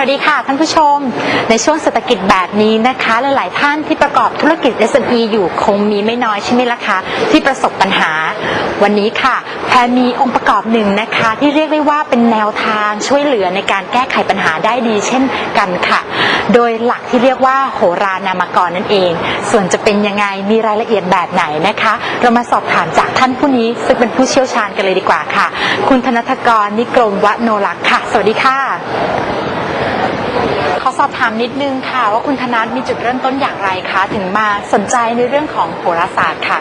วัสดีค่ะท่านผู้ชม ในช่วงเศรษฐกิจแบบนี้นะคะ หลายๆท่านที่ประกอบธุรกิจ SME อยู่คงมีไม่น้อยใช่ไหมล่ะคะที่ประสบปัญหา วันนี้ค่ะแพรมีองค์ประกอบหนึ่งนะคะ ที่เรียกได้ว่าเป็นแนวทางช่วยเหลือในการแก้ไขปัญหาได้ดี เช่นกันค่ะ โดยหลักที่เรียกว่าโหรานามกรนั่นเอง ส่วนจะเป็นยังไงมีรายละเอียดแบบไหนนะคะ เรามาสอบถามจากท่านผู้นี้ซึ่งเป็นผู้เชี่ยวชาญกันเลยดีกว่าค่ะ คุณธนทกรนิกรมวโนรักษ์ค่ะ สวัสดีค่ะ ขอสอบถามนิดนึงค่ะ ว่าคุณธนัทมีจุดเริ่มต้นอย่างไรคะ ถึงมาสนใจในเรื่องของโหราศาสตร์ค่ะ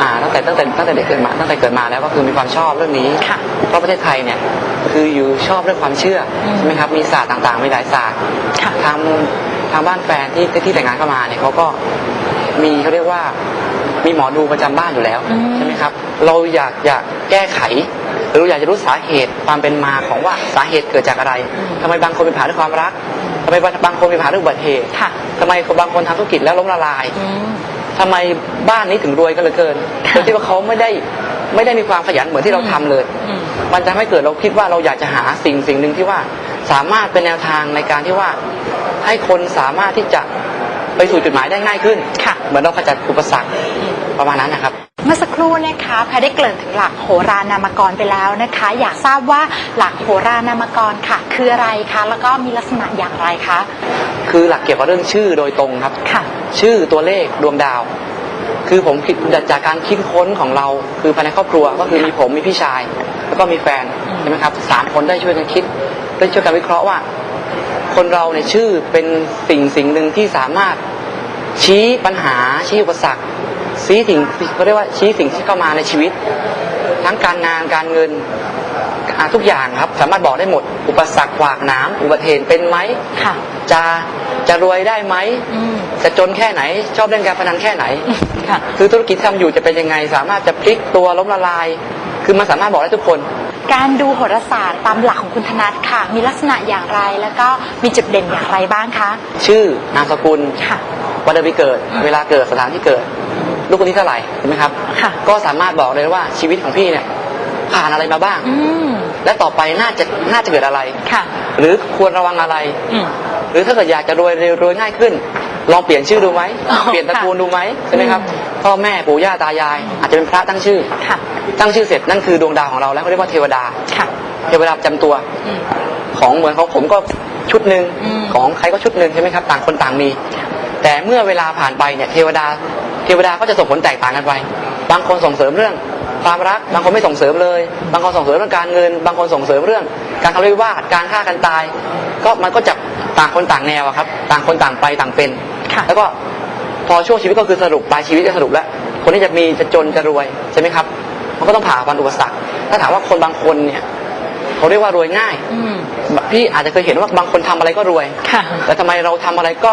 อ่าตั้งแต่ตั้งแต่ตั้งแต่เด็กเกิดมาตั้งแต่เกิดมาแล้วก็คือมีความชอบเรื่องนี้ค่ะ เพราะประเทศไทยเนี่ยคืออยู่ชอบเรื่องความเชื่ออมใช่ไหมครับมีศาสตร์ต่างๆมีหลายศาสตร์ค่ะ ทางทางบ้านแฟนที่ที่แต่งงานเข้ามาเนี่ยเขาก็มีเขาเรียกว่ามีหมอดูประจำบ้านอยู่แล้ว อืม ใช่ไหมครับ เราอยากอยากแก้ไข หรือเราอยากจะรู้สาเหตุความเป็นมาของว่าสาเหตุเกิดจากอะไรทำไมบางคนมีปัญหาเรื่องความรักทำไมบางคนมีปัญหาเรื่องอุบัติเหตุค่ะทำไมบางคนทำธุรกิจแล้วล้มละลายอืมทำไมบ้านนี้ถึงรวยกันเหลือเกินค่ะโดยที่ว่าเขาไม่ได้ไม่ได้มีความขยันเหมือนที่เราทำเลยอืมมันจะให้เกิดเราคิดว่าเราอยากจะหาสิ่งสิ่งหนึ่งที่ว่าสามารถเป็นแนวทางในการที่ว่าให้คนสามารถที่จะไปสู่จุดหมายได้ง่ายขึ้นค่ะเหมือนเราขจัดอุปสรรคประมาณนั้นนะครับเมื่อสักครู่นะคะแพรได้เกริ่นถึงหลักโหรานามกรไปแล้วนะคะ อยากทราบว่าหลักโหรานามกรค่ะ คืออะไรคะ แล้วก็มีลักษณะอย่างไรคะ คือหลักเกี่ยวกับเรื่องชื่อโดยตรงครับ ค่ะ ชื่อตัวเลขดวงดาว คือผมคิดจากการคิดค้นของเรา คือภายในครอบครัวก็คือมีผมมีพี่ชาย แล้วก็มีแฟนอืมใช่ไหมครับสามคนได้ช่วยกันคิดได้ช่วยกันวิเคราะห์ว่า คนเราเนี่ยชื่อเป็นสิ่งสิ่งหนึ่งที่สามารถชี้ปัญหาชี้อุปสรรค ชี้สิ่งเขาเรียกว่าชี้สิ่งที่เข้ามาในชีวิต ทั้งการงานการเงินอ่าทุกอย่างครับ สามารถบอกได้หมด อุปสรรคขวากหน้ำอุบัติเหตุเป็นไหมค่ะจะจะรวยได้ไหมอืมจะจนแค่ไหน ชอบเล่นการพนันแค่ไหนค่ะคือธุรกิจที่ทำอยู่จะเป็นยังไง สามารถจะพลิกตัวล้มละลาย คือมันสามารถบอกได้ทุกคน การดูโหราศาสตร์ตามหลักของคุณธนัทค่ะ มีลักษณะอย่างไรแล้วก็มีจุดเด่นอย่างไรบ้างคะชื่อนามสกุลค่ะวันเดือนปีเกิด เวลาเกิดสถานที่เกิด ลูกคนที่เท่าไหร่เห็นไหมครับค่ะก็สามารถบอกเลยว่าชีวิตของพี่เนี่ยผ่านอะไรมาบ้าง อืม และต่อไปน่าจะน่าจะเกิดอะไร ค่ะ หรือควรระวังอะไร อืม หรือถ้าเกิดอยากจะรวยเร็วรวยง่ายขึ้น ลองเปลี่ยนชื่อดูไหมอ๋อเปลี่ยนตระกูลดูไหมใช่ไหมครับอืม พ่อแม่ปู่ย่าตายาย อาจจะเป็นพระตั้งชื่อ ค่ะ ตั้งชื่อเสร็จนั่นคือดวงดาวของเราแล้วเขาเรียกว่าเทวดา ค่ะ เทวดาประจำตัวอืม ของเหมือนของผมก็ชุดหนึ่งอืม ของใครก็ชุดหนึ่งใช่ไหมครับ ต่างคนต่างมี แต่เมื่อเวลาผ่านไปเนี่ยเทวดาเทวดาก็จะส่งผลแตกต่างกันไป บางคนส่งเสริมเรื่อง ความรัก บางคนไม่ส่งเสริมเลย บางคนส่งเสริมเรื่องการเงิน บางคนส่งเสริมเรื่อง การทะเลาะวิวาทการฆ่ากันตาย ก็มันก็จะต่างคนต่างแนวอะครับ ต่างคนต่างไปต่างเป็นค่ะแล้วก็พอช่วงชีวิตก็คือสรุปปลายชีวิตก็สรุปแล้ว คนที่จะมีจะจนจะรวยใช่ไหมครับ มันก็ต้องผ่าฟันอุปสรรค ถ้าถามว่าคนบางคนเนี่ยเขาเรียกว่ารวยง่ายอืมพี่อาจจะเคยเห็นว่าบางคนทำอะไรก็รวยค่ะแต่ทำไมเราทำอะไรก็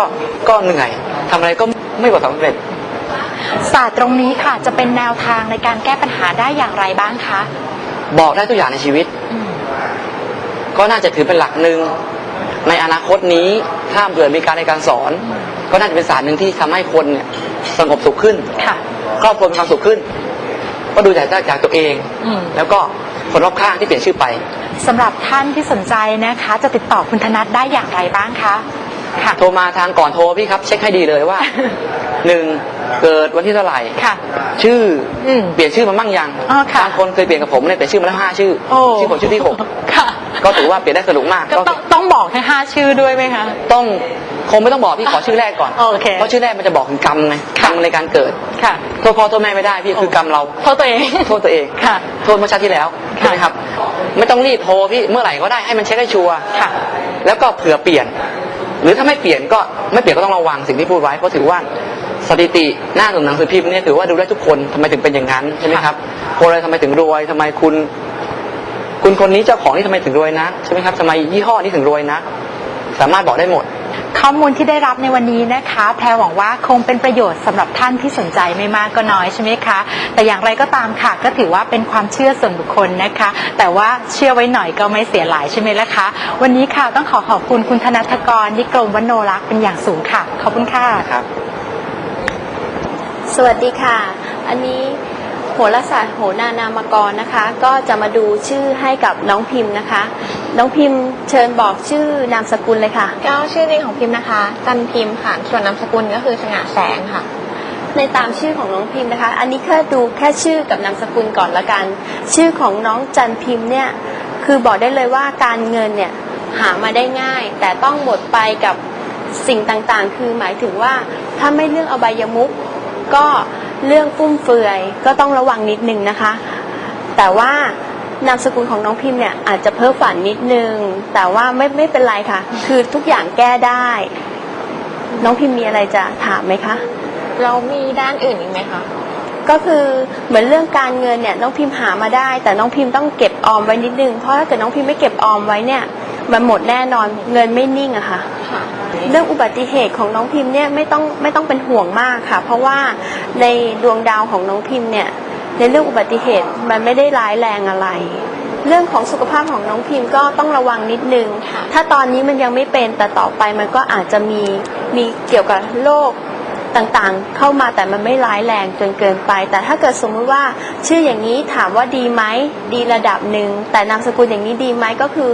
ก็เหนื่อยทำอะไรก็ไม่ประสบความสำเร็จ ศาสตร์ตรงนี้ค่ะจะเป็นแนวทางในการแก้ปัญหาได้อย่างไรบ้างคะบอกได้ทุกอย่างในชีวิต อืมก็น่าจะถือเป็นหลักหนึ่งในอนาคตนี้ถ้าเกิดมีการในการสอน ก็น่าจะเป็นศาสตร์หนึ่งที่ทำให้คนเนี่ยสงบสุขขึ้น ค่ะ ครอบครัวมีความสุขขึ้น ก็ดูจากจากตัวเอง อืม แล้วก็คนรอบข้างที่เปลี่ยนชื่อไป สำหรับท่านที่สนใจนะคะ จะติดต่อคุณธนัทได้อย่างไรบ้างคะค่ะ โทรมาทางก่อนโทรพี่ครับ เช็คให้ดีเลยว่า หนึ่ง เกิดวันที่เท่าไหร่ค่ะ ชื่ออมเปลี่ยนชื่อมามั่งยังอ๋อค่ะบางคนเคยเปลี่ยนกับผมเนี่ยเปลี่ยนชื่อมาแล้วห้าชื่อโอ้ ชื่อผมชื่อที่หกค่ะ ก็ถือว่าเปลี่ยนได้สนุกมากก็ต้องต้องบอกทั้งห้าชื่อด้วยไหมคะ ต้องคงไม่ต้องบอกพี่ขอชื่อแรกก่อนโอเค เพราะชื่อแรกมันจะบอกถึงกรรมไงกค่ะรรมในการเกิดค่ะโทษพ่อโทษแม่ไม่ได้พี่คือกรรมเรา โทษตัวเอง โทษตัวเอง ค่ะ โทษเมื่อชาติที่แล้วค่ะใช่ไหมครับ ไม่ต้องรีบโทรพี่เมื่อไหร่ก็ได้ให้มันเช็คให้ชัวร์ค่ะ แล้วก็เผื่อเปลี่ยน หรือถ้าไม่เปลี่ยนก็ไม่เปลี่ยนก็ต้องระวังสิ่งที่พูดไว้เพราะถือว่า สถิติหน้าหนังสือพิมพ์เนี่ยถือว่าดูได้ทุกคนทำไมถึงเป็นอย่างนั้นใช่ไหมครับคนอะไรทำไมถึงรวยทำไมคุณ คุณคนนี้เจ้าของนี่ทำไมถึงรวยนะใช่ไหมครับทำไมยี่ห้อนี้ถึงรวยนะ สามารถบอกได้หมด ข้อมูลที่ได้รับในวันนี้นะคะ แพรหวังว่าคงเป็นประโยชน์สำหรับท่านที่สนใจไม่มากก็น้อยใช่ไหมคะ แต่อย่างไรก็ตามค่ะ ก็ถือว่าเป็นความเชื่อส่วนบุคคลนะคะ แต่ว่าเชื่อไว้หน่อยก็ไม่เสียหลายใช่ไหมล่ะคะ วันนี้ค่ะต้องขอขอบคุณคุณธนัทกรนิกรมวโนรักษ์เป็นอย่างสูงค่ะ ขอบคุณค่ะครับ สวัสดีค่ะ อันนี้โหราศาสตร์โหนานามกรนะคะ ก็จะมาดูชื่อให้กับน้องพิมพ์นะคะ น้องพิมพ์เชิญบอกชื่อนามสกุลเลยค่ะ ก็ชื่อจริงของพิมพ์นะคะ จันพิมพ์ค่ะ ส่วนนามสกุลก็คือสง่าแสงค่ะ ในตามชื่อของน้องพิมพ์นะคะ อันนี้แค่ดูแค่ชื่อกับนามสกุลก่อนละกัน ชื่อของน้องจันพิมพ์เนี่ยคือบอกได้เลยว่าการเงินเนี่ยหามาได้ง่าย แต่ต้องหมดไปกับสิ่งต่างๆ คือหมายถึงว่าถ้าไม่เรื่องอบายมุข ก็เรื่องฟุ่มเฟือยก็ต้องระวังนิดนึงนะคะ แต่ว่านามสกุลของน้องพิมพ์เนี่ยอาจจะเพ้อฝันนิดนึง แต่ว่าไม่ไม่เป็นไรค่ะ คือทุกอย่างแก้ได้ น้องพิมพ์มีอะไรจะถามไหมคะ เรามีด้านอื่นอีกไหมคะ ก็คือเหมือนเรื่องการเงินเนี่ยน้องพิมพ์หามาได้ แต่น้องพิมพ์ต้องเก็บออมไว้นิดนึง เพราะถ้าเกิดน้องพิมพ์ไม่เก็บออมไว้เนี่ย มันหมดแน่นอนเงินไม่นิ่งอะค่ะค่ะ เรื่องอุบัติเหตุของน้องพิมพ์เนี่ยไม่ต้องไม่ต้องเป็นห่วงมากค่ะ เพราะว่าในดวงดาวของน้องพิมพ์เนี่ยในเรื่องอุบัติเหตุมันไม่ได้ร้ายแรงอะไร เรื่องของสุขภาพของน้องพิมพ์ก็ต้องระวังนิดนึงค่ะถ้าตอนนี้มันยังไม่เป็นแต่ต่อไปมันก็อาจจะมีมีเกี่ยวกับโรคต่างๆ เข้ามาแต่มันไม่ร้ายแรงจนเกินไป แต่ถ้าเกิดสมมุติว่าชื่ออย่างนี้ถามว่าดีไหมดีระดับหนึ่งแต่นามสกุลอย่างนี้ดีไหมก็คือ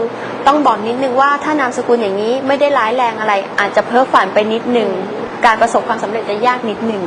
ต้องบอกนิดนึงว่าถ้านามสกุลอย่างนี้ไม่ได้ร้ายแรงอะไร อาจจะเพ้อฝันไปนิดหนึ่งการประสบความสำเร็จจะยากนิดหนึ่ง